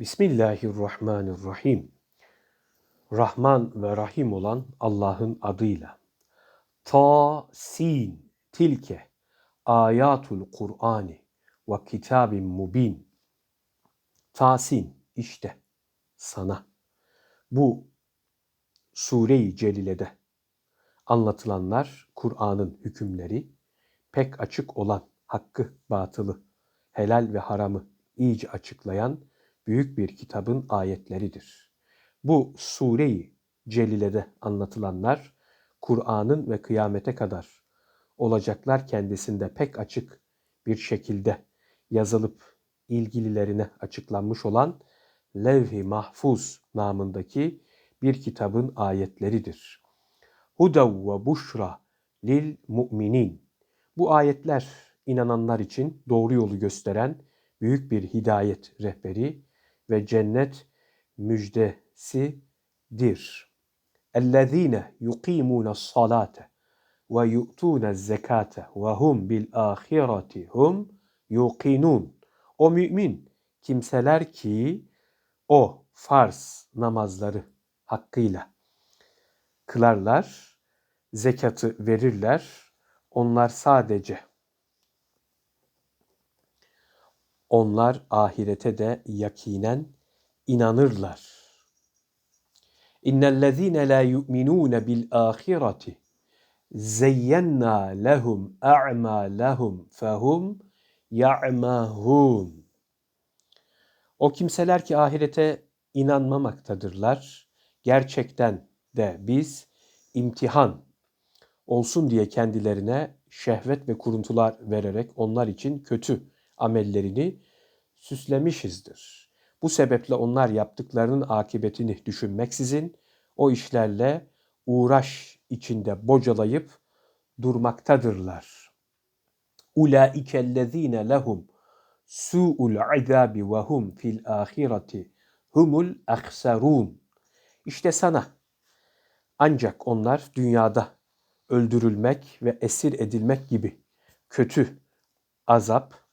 Bismillahirrahmanirrahim. Rahman ve Rahim olan Allah'ın adıyla. Ta sin tilke ayatul Kur'ani ve kitabin mubin. Tasin işte sana. Bu sure-i celilede anlatılanlar Kur'an'ın hükümleri pek açık olan hakkı, batılı, helal ve haramı iyice açıklayan büyük bir kitabın ayetleridir. Bu sure-i celilede anlatılanlar Kur'an'ın ve kıyamete kadar olacaklar kendisinde pek açık bir şekilde yazılıp ilgililerine açıklanmış olan Levh-i Mahfuz namındaki bir kitabın ayetleridir. Hudav ve buşra lil mu'minin. Bu ayetler inananlar için doğru yolu gösteren büyük bir hidayet rehberi ve cennet müjdesidir. اَلَّذ۪ينَ يُقِيمُونَ الصَّلَاةَ وَيُؤْتُونَ الزَّكَاةَ وَهُمْ بِالْآخِرَةِ هُمْ يُقِنُونَ O mümin kimseler ki o farz namazları hakkıyla kılarlar, zekatı verirler. Onlar sadece onlar ahirete de yakinen inanırlar. İnnellezîne lâ yu'minûne bil âhireti zeyyenna lehum a'mâlehum fehum ya'mahûn. O kimseler ki ahirete inanmamaktadırlar. Gerçekten de biz imtihan olsun diye kendilerine şehvet ve kuruntular vererek onlar için kötü amellerini süslemişizdir. Bu sebeple onlar yaptıklarının akıbetini düşünmeksizin o işlerle uğraş içinde bocalayıp durmaktadırlar. Ulaikellezine lehum su'ul azabi ve hum fil ahireti humul akhsarun. İşte sana ancak onlar dünyada öldürülmek ve esir edilmek gibi kötü azap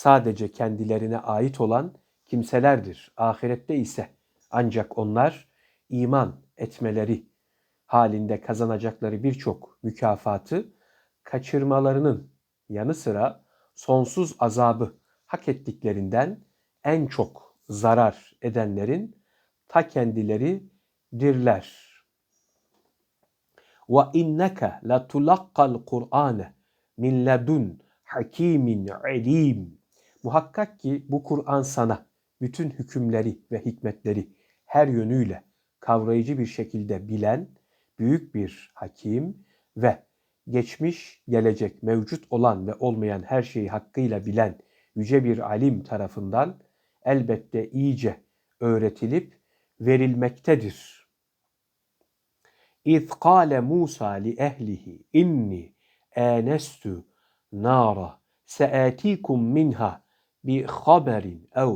sadece kendilerine ait olan kimselerdir. Ahirette ise ancak onlar iman etmeleri halinde kazanacakları birçok mükafatı kaçırmalarının yanı sıra sonsuz azabı hak ettiklerinden en çok zarar edenlerin ta kendileri dirler. Ve inneke la tulaqqal Kur'ane min ledun hakimin alim. Muhakkak ki bu Kur'an sana bütün hükümleri ve hikmetleri her yönüyle kavrayıcı bir şekilde bilen büyük bir hakim ve geçmiş, gelecek, mevcut olan ve olmayan her şeyi hakkıyla bilen yüce bir alim tarafından elbette iyice öğretilip verilmektedir. İz kâle Musa li ehlihi inni ânestu nara seâtikum minha bi haberin ev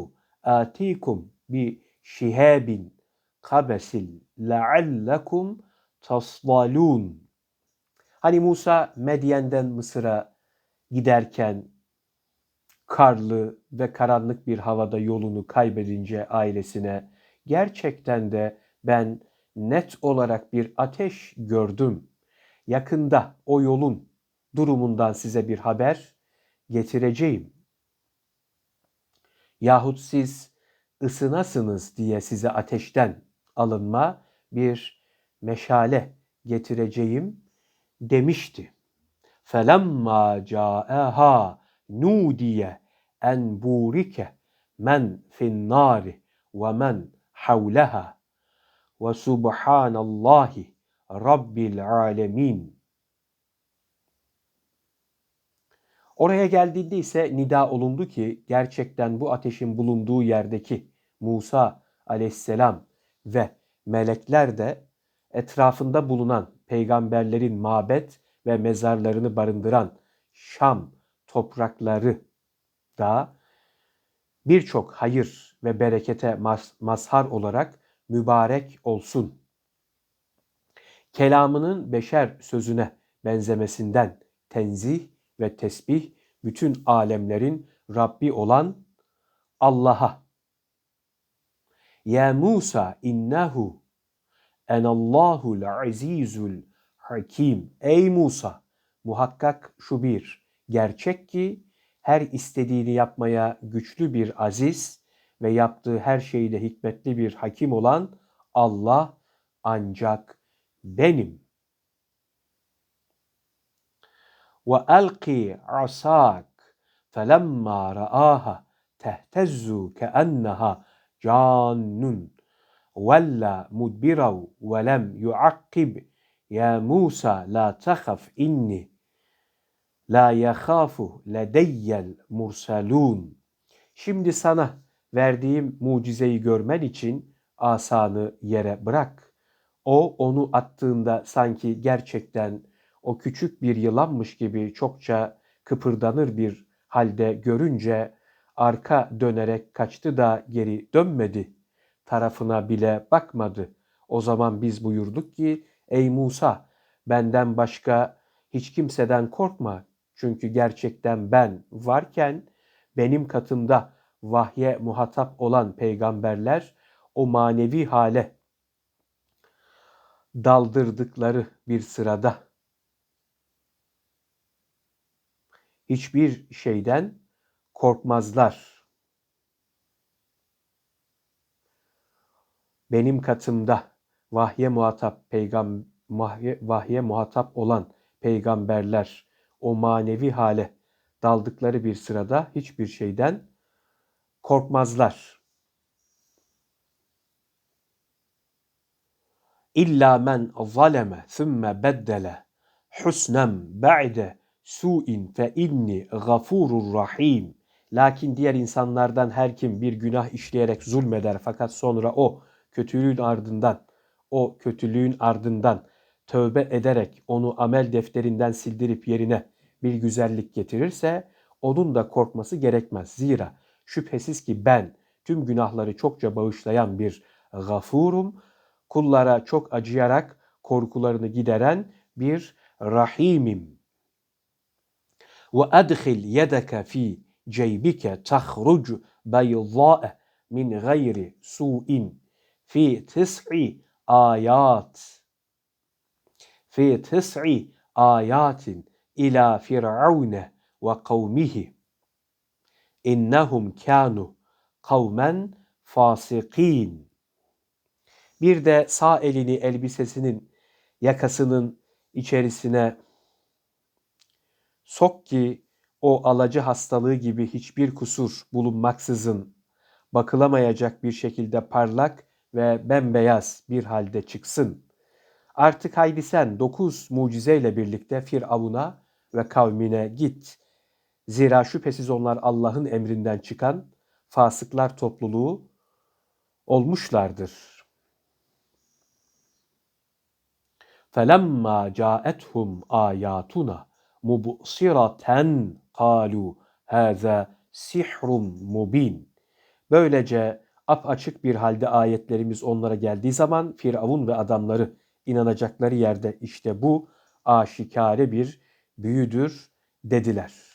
atikum bi şihabin kabesil leallekum tasdalun. Hani Musa Medyen'den Mısır'a giderken karlı ve karanlık bir havada yolunu kaybedince ailesine gerçekten de ben net olarak bir ateş gördüm. Yakında o yolun durumundan size bir haber getireceğim yahut siz ısınasınız diye size ateşten alınma bir meşale getireceğim demişti. Felemma ca'aha nudiye en burike men fin nari ve men havleha ve subhanallahi rabbil alemin Oraya geldiğinde ise nida olundu ki gerçekten bu ateşin bulunduğu yerdeki Musa aleyhisselam ve melekler de etrafında bulunan peygamberlerin mabet ve mezarlarını barındıran Şam toprakları da birçok hayır ve berekete mazhar olarak mübarek olsun. Kelamının beşer sözüne benzemesinden tenzih ve tesbih bütün alemlerin Rabbi olan Allah'a Ya Musa innehu enallahul azizul hakim. Ey Musa muhakkak şu bir gerçek ki her istediğini yapmaya güçlü bir aziz ve yaptığı her şeyde hikmetli bir hakim olan Allah ancak benim. Ve elqi asak felemma ra'aha tehtezzu keenneha cannun vella mudbirav ve lem yuakkib ya Musa la tehaf inni la yakhafu ledeyyel mursalun. Şimdi sana verdiğim mucizeyi görmen için asanı yere bırak. O onu attığında sanki gerçekten o küçük bir yılanmış gibi çokça kıpırdanır bir halde görünce arka dönerek kaçtı da geri dönmedi. Tarafına bile bakmadı. O zaman biz buyurduk ki ey Musa benden başka hiç kimseden korkma. Çünkü gerçekten ben varken benim katımda vahye muhatap olan peygamberler o manevi hale daldırdıkları bir sırada hiçbir şeyden korkmazlar. Benim katımda vahye muhatap peygam vahye, muhatap olan peygamberler o manevi hale daldıkları bir sırada hiçbir şeyden korkmazlar. İlla men zaleme thumme beddele husnem ba'de su'in fe inni gafurur rahim. Lakin diğer insanlardan her kim bir günah işleyerek zulmeder fakat sonra o kötülüğün ardından o kötülüğün ardından tövbe ederek onu amel defterinden sildirip yerine bir güzellik getirirse onun da korkması gerekmez. Zira şüphesiz ki ben tüm günahları çokça bağışlayan bir gafurum, kullara çok acıyarak korkularını gideren bir rahimim. Ve adkhil yedeke fi ceybike tahruc beyzâe min gayri su'in fi tis'i ayat fi tis'i ayatin ila firavune ve kavmihi innehum kanu kavmen fasikin. Bir de sağ elini elbisesinin yakasının içerisine sok ki o alacı hastalığı gibi hiçbir kusur bulunmaksızın bakılamayacak bir şekilde parlak ve bembeyaz bir halde çıksın. Artık haydi sen dokuz mucizeyle birlikte Firavun'a ve kavmine git. Zira şüphesiz onlar Allah'ın emrinden çıkan fasıklar topluluğu olmuşlardır. فَلَمَّا جَاءَتْهُمْ آيَاتُنَا mubsiraten kalu haza sihrun mubin. Böylece apaçık bir halde ayetlerimiz onlara geldiği zaman Firavun ve adamları inanacakları yerde işte bu aşikare bir büyüdür dediler.''